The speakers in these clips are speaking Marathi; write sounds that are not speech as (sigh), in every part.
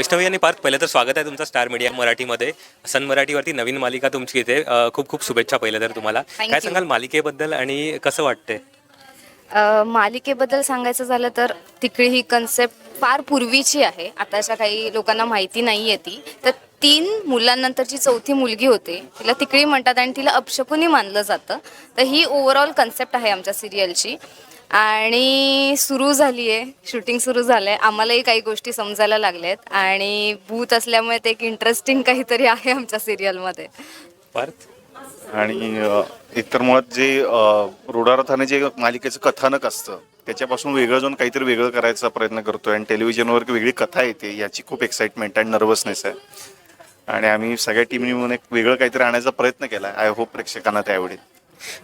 वैष्णवी आणि पार्थ पहिलं तर स्वागत आहे तुमचं स्टार मीडिया मराठीमध्ये. सन मराठीवरती नवीन मालिका तुमची इथे. खूप खूप शुभेच्छा पहिलं तर तुम्हाला. Thank काय you. सांगाल मालिकेबद्दल आणि कसं वाटतंय? अ, मालिकेबद्दल सांगायचं झालं तर तिकडे ही कन्सेप्ट फार पूर्वीची आहे. आताच्या काही लोकांना माहिती नाही आहे ती. तर तीन मुलांनंतरची चौथी मुलगी होते. तिला तिकडी म्हणतात आणि तिला अपशकुनी मानलं जातं. तर ही ओव्हरऑल कन्सेप्ट आहे आमच्या सिरियलची आणि सुरू झाली आहे शूटिंग सुरू झालं आहे आम्हालाही काही गोष्टी समजायला लागल्यात. आणि भूत असल्यामुळे ते एक इंटरेस्टिंग काहीतरी आहे आमच्या सिरियलमध्ये पार्थ? आणि अ, एकतर मुळात जे रुडारथाने जे मालिकेचं कथानक असतं त्याच्यापासून वेगळं जाऊन काहीतरी वेगळं करायचा प्रयत्न करतोय. आणि टेलिव्हिजनवर एक वेगळी कथा येते याची खूप एक्साइटमेंट आणि नर्वसनेस आहे. आणि आम्ही सगळ्या टीमनी म्हणून एक वेगळं काहीतरी आणायचा प्रयत्न केला आय होप प्रेक्षकांना ते आवडेल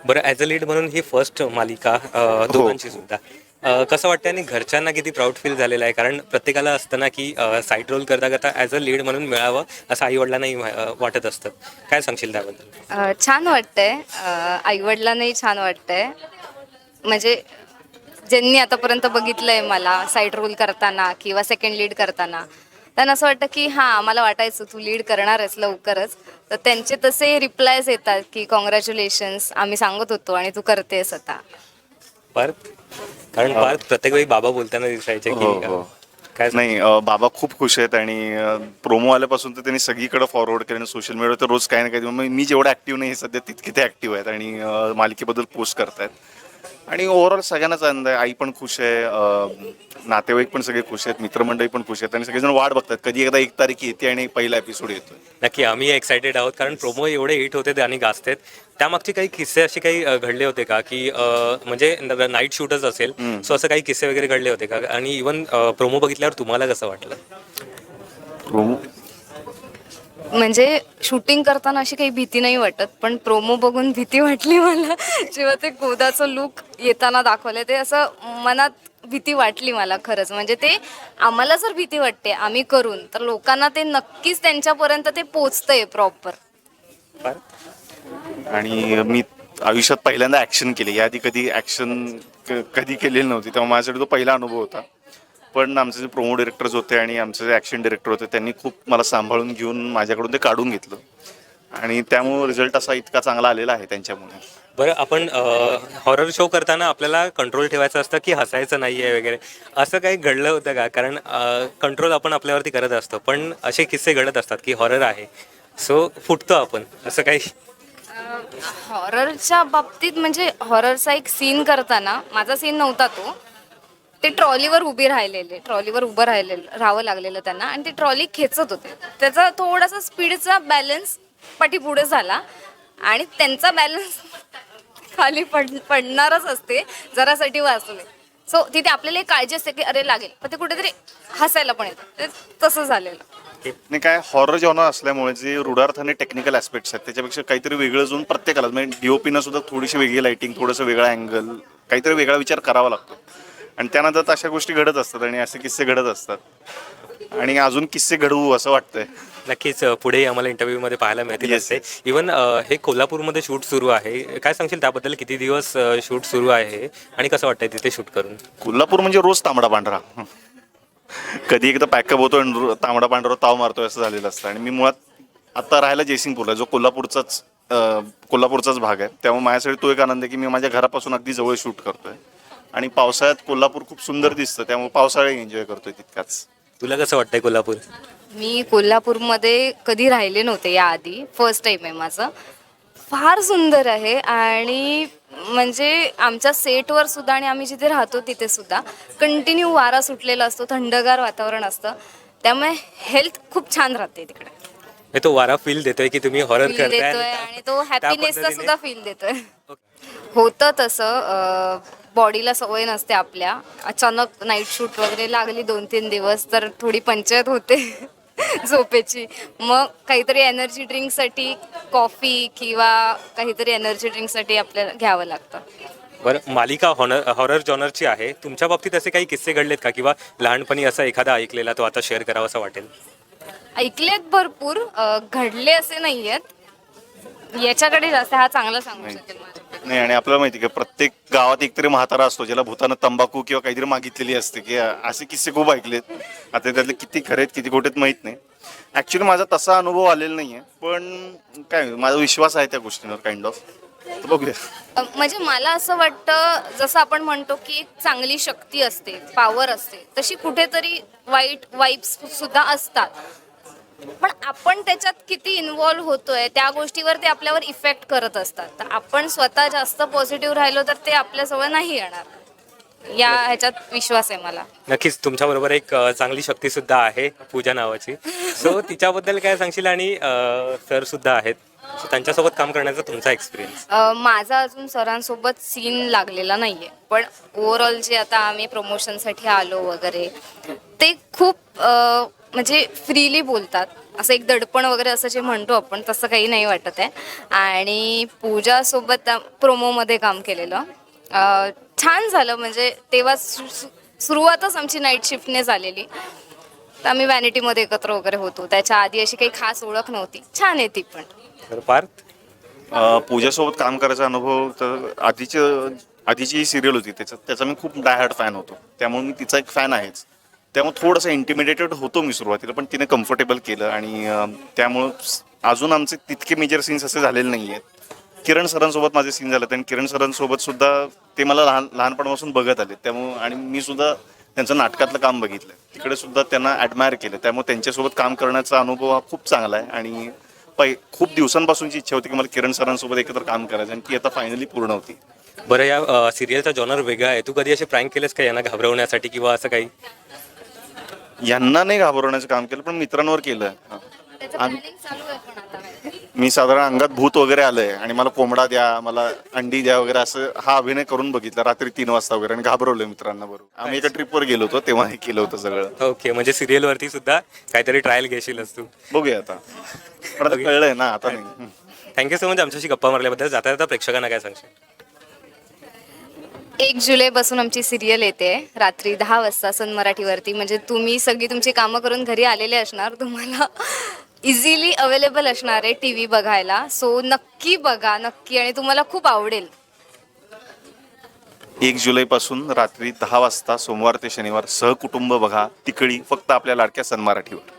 बरं ॲज अ लीड म्हणून ही फर्स्ट मालिका अ, दोघांची सुद्धा. अ, कसं वाटतं आणि घरच्यांना किती प्राऊड फील झालेलं आहे? कारण प्रत्येकाला असतं ना की साईड रोल करता करता ॲज अ लीड म्हणून मिळावं असं आईवडिलांनाही अ, वाटत असतं. काय सांगशील त्याबद्दल? अ, छान वाटतंय. आईवडिलांनाही छान वाटतंय. म्हणजे ज्यांनी आतापर्यंत बघितलंय मला साईड रोल करताना किंवा सेकंड लीड करताना त्यांना असं वाटतं की हां मला वाटायचं तू लीड करणार आहेस लवकरच. तर त्यांचे तसे रिप्लायज येतात की कॉंग्रॅच्युलेशन्स आम्ही सांगत होतो आणि तू करतेस आता. पार्थ? कारण पार्थ प्रत्येक वेळी बाबा बोलताना दिसायचे की हो, हो. काय नाही अ, बाबा खूप खुश आहेत आणि प्रोमो आल्यापासून तर त्यांनी सगळीकडे फॉरवर्ड केलं सोशल मीडियावर तर रोज काही ना काही मी जेवढं ऍक्टिव्ह नाही सध्या तितके ते ऍक्टिव्ह आहेत आणि अ, मालिकेबद्दल पोस्ट करतायत. आणि ओव्हरऑल सगळ्यांनाच आनंद आहे. आई पण खुश आहे नातेवाईक पण सगळे खुश आहेत मित्रमंडळी पण खुश आहेत आणि सगळेजण वाट बघतात. कधी एकदा एक तारीख येते आणि पहिला एपिसोड येतोय. नक्की आम्ही एक्सायटेड आहोत कारण प्रोमो एवढे हिट होते आणि गाजतेत. त्यामागचे काही किस्से असे काही घडले होते का? की म्हणजे नाईट शूटच असेल सो असं काही किस्से वगैरे घडले होते का? आणि इवन प्रोमो बघितल्यावर तुम्हाला कसं वाटलं? प्रोमो म्हणजे शूटिंग करताना अशी काही भीती नाही वाटत पण प्रोमो बघून भीती वाटली मला. जेव्हा ते गोदाचं लुक येताना दाखवलं ते असं मनात भीती वाटली मला खरंच. म्हणजे ते आम्हाला जर भीती वाटते आम्ही करून तर लोकांना ते नक्कीच त्यांच्यापर्यंत ते पोचतंय प्रॉपर आणि मी आयुष्यात पहिल्यांदा ऍक्शन केली. याआधी कधी ऍक्शन कधी केलेली नव्हती तेव्हा माझ्यासाठी तो पहिला अनुभव होता. पण आमचे जे प्रोमो डिरेक्टर्स होते आणि आमचे जे ॲक्शन डिरेक्टर होते त्यांनी खूप मला सांभाळून घेऊन माझ्याकडून ते काढून घेतलं. आणि त्यामुळे रिझल्ट असा इतका चांगला आलेला आहे त्यांच्यामुळे. बरं आपण हॉरर शो करताना आपल्याला कंट्रोल ठेवायचं असतं की हसायचं नाही आहे वगैरे? असं काही घडलं होतं का? कारण कंट्रोल आपण आपल्यावरती करत असतो पण असे किस्से घडत असतात की हॉरर आहे. सो फुटतो आपण असं काही? हॉररच्या बाबतीत म्हणजे हॉररचा एक सीन करताना माझा सीन नव्हता तो. ते ट्रॉलीवर उभी राहिलेले ट्रॉलीवर उभं राहिलेलं राहावं लागलेलं त्यांना. आणि ते ट्रॉली खेचत होते. त्याचा थोडासा स्पीडचा बॅलन्स पाठीपुढे झाला. आणि त्यांचा बॅलन्स खाली पड पडणारच असते. जरासाठी वाचले सो तिथे आपल्याला एक काळजी असते की अरे लागेल. पण ते कुठेतरी हसायला पण येतं. ते तसं झालेलं. नाही काय हॉरर जॉनर असल्यामुळे जे रुडार्थाने टेक्निकल ऍस्पेक्ट्स आहेत त्याच्यापेक्षा काहीतरी वेगळं जाऊन प्रत्येकाला म्हणजे डीओपीनं सुद्धा थोडीशी वेगळी लाइटिंग थोडंसं वेगळा अँगल काहीतरी वेगळा विचार करावा लागतो. आणि त्यानंतर तर अशा गोष्टी घडत असतात आणि असे किस्से घडत असतात. आणि अजून किस्से घडवू असं वाटतंय. नक्कीच अ, पुढेही आम्हाला इंटरव्ह्यूमध्ये पाहायला मिळतील. असते इवन हे कोल्हापूरमध्ये शूट सुरू आहे. काय सांगशील त्याबद्दल? किती दिवस शूट सुरू आहे आणि कसं वाटतंय तिथे शूट करून? कोल्हापूर म्हणजे रोज तांबडा पांढरा. कधी एकदा पॅकअप होतो आणि तांबडा पांढरा ताव मारतोय असं झालेलं असतं. आणि मी मुळात आता राहायला जयसिंगपूरला जो कोल्हापूरचाच कोल्हापूरचाच भाग आहे. त्यामुळे माझ्यासाठी तो एक आनंद आहे की मी माझ्या घरापासून अगदी जवळ शूट करतोय. आणि पावसाळ्यात कोल्हापूर खूप सुंदर दिसतं त्यामुळे पावसाळ्याही एन्जॉय करतोय तितकाच. तुला कसं वाटतंय कोल्हापूर? मी कोल्हापूरमध्ये कधी राहिले नव्हते याआधी फर्स्ट टाईम आहे माझं. फार सुंदर आहे आणि म्हणजे आमच्या सेटवर सुद्धा आणि आम्ही जिथे राहतो तिथे सुद्धा कंटिन्यू वारा सुटलेला असतो थंडगार वातावरण असतं. त्यामुळे हेल्थ खूप छान राहते तिकडे. हे तो वारा फील देतोय की तुम्ही हॉरर फील करताय देतोय आणि तो त्या हॅपीनेसचा पद्धतीने- सुद्धा फील देतोय. होतं तसं बॉडीला सवय नसते आपल्या. अचानक नाईट शूट वगैरे लागली दोन तीन दिवस तर थोडी पंचायत होते (laughs) झोपेची. मग काहीतरी एनर्जी ड्रिंकसाठी कॉफी किंवा काहीतरी एनर्जी ड्रिंकसाठी आपल्याला घ्यावं लागतं. बरं मालिका हॉनर हॉरर जॉनरची आहे. तुमच्या बाबतीत असे काही किस्से घडलेत का? किंवा लहानपणी असा एखादा ऐकलेला तो आता शेअर करावा असं वाटेल? ऐकलेत भरपूर. अं, घडले असे नाही आहेत याच्याकडे जास्त हा चांगला सांगू शकेल नाही आणि आपल्याला माहिती आहे की प्रत्येक गावात एकतरी म्हातारा असतो ज्याला भूतानं तंबाखू किंवा काहीतरी मागितलेली असते की असे किस्से खूप ऐकलेत. आता त्यातले किती खरेत किती खोटेत माहीत नाही. ॲक्च्युली माझा तसा अनुभव आलेला नाही आहे पण काय माझा विश्वास आहे त्या गोष्टींवर काइंड ऑफ तर बघूया. अ, म्हणजे मला असं वाटतं जसं आपण म्हणतो की एक चांगली शक्ती असते पॉवर असते तशी कुठेतरी वाईट वाईब्स सुद्धा असतात. पण आपण त्याच्यात किती इन्वॉल्व्ह होतोय त्या गोष्टीवर ते आपल्यावर इफेक्ट करत असतात. तर आपण स्वतः जास्त पॉझिटिव्ह राहिलो तर ते आपल्याजवळ नाही येणार. या ह्याच्यात विश्वास आहे मला. नक्कीच तुमच्याबरोबर एक अ, चांगली शक्ती सुद्धा आहे पूजा नावाची. सो (laughs) तिच्याबद्दल काय सांगशील आणि सर सुद्धा आहेत. So, त्यांच्यासोबत काम करण्याचा तुमचा एक्सपिरियन्स अ, माझा अजून सरांसोबत सीन लागलेला नाहीये. पण ओव्हरऑल जे आता आम्ही प्रमोशनसाठी आलो वगैरे ते खूप अ, म्हणजे फ्रीली बोलतात. असं एक दडपण वगैरे असं जे म्हणतो आपण तसं काही नाही वाटत आहे. आणि पूजासोबत प्रोमोमध्ये काम केलेलं. अ, छान झालं म्हणजे तेव्हा सुरुवातच आमची नाईट शिफ्टने झालेली. तर आम्ही व्हॅनिटीमध्ये एकत्र वगैरे होतो. त्याच्या आधी अशी काही खास ओळख नव्हती. छान आहे ती पण. पार्थ? पूजासोबत काम करायचा अनुभव तर आधीचं आधीची सिरियल होती. त्याचा त्याचा मी खूप डायहार्ड फॅन होतो. त्यामुळे मी तिचा एक फॅन आहेच. त्यामुळे थोडंसं इंटिमिडेटेड होतो मी सुरुवातीला पण तिने कम्फर्टेबल केलं आणि त्यामुळं अजून आमचे तितके मेजर सीन्स असे झालेले नाही आहेत किरण सरांसोबत माझे सीन झाले आणि किरण सरांसोबत सुद्धा ते मला लहान लहानपणापासून बघत आले त्यामुळं आणि मी सुद्धा त्यांचं नाटकातलं काम बघितलं. तिकडे सुद्धा त्यांना ॲडमायर केलं. त्यामुळे त्यांच्यासोबत काम करण्याचा अनुभव हा खूप चांगला आहे आणि पै खूप दिवसांपासूनची इच्छा होती की मला किरण सरांसोबत एकत्र काम करायचं आणि ती आता फायनली पूर्ण होती. बरं या सिरियलचा जॉनर वेगळा आहे. तू कधी असे प्रँक केलेस का यांना घाबरवण्यासाठी किंवा असं काही? यांना नाही घाबरवण्याचं काम केलं पण मित्रांवर केलं. त्याचं आणि- प्लॅनिंग चालू आहे पण आता मी साधारण अंगात भूत वगैरे आलंय आणि मला कोंबडा द्या मला अंडी द्या वगैरे असं हा अभिनय करून बघितला रात्री तीन वाजता वगैरे आणि घाबरवलं मित्रांना बरोबर. आम्ही एका ट्रिपवर गेलो होतो तेव्हा हे केलं होतं सगळं. ओके म्हणजे सिरियलवरती सुद्धा काहीतरी ट्रायल घेशीलच तू. बघूया आता. पण आता कळलंय ना आता नाही. थँक्यू सो मच आमच्याशी गप्पा मारल्याबद्दल जाता जाता प्रेक्षकांना काय सांगशील? एक जुलैपासून आमची सिरियल येते. रात्री दहा वाजता सन मराठीवरती. म्हणजे तुम्ही सगळी तुमची कामं करून घरी आलेले असणार. तुम्हाला इझिली अवेलेबल असणार आहे टी व्ही बघायला. सो नक्की बघा नक्की. आणि तुम्हाला खूप आवडेल. एक जुलैपासून रात्री दहा वाजता सोमवार ते शनिवार सहकुटुंब बघा. तिकडी फक्त आपल्या लाडक्या सन मराठीवर.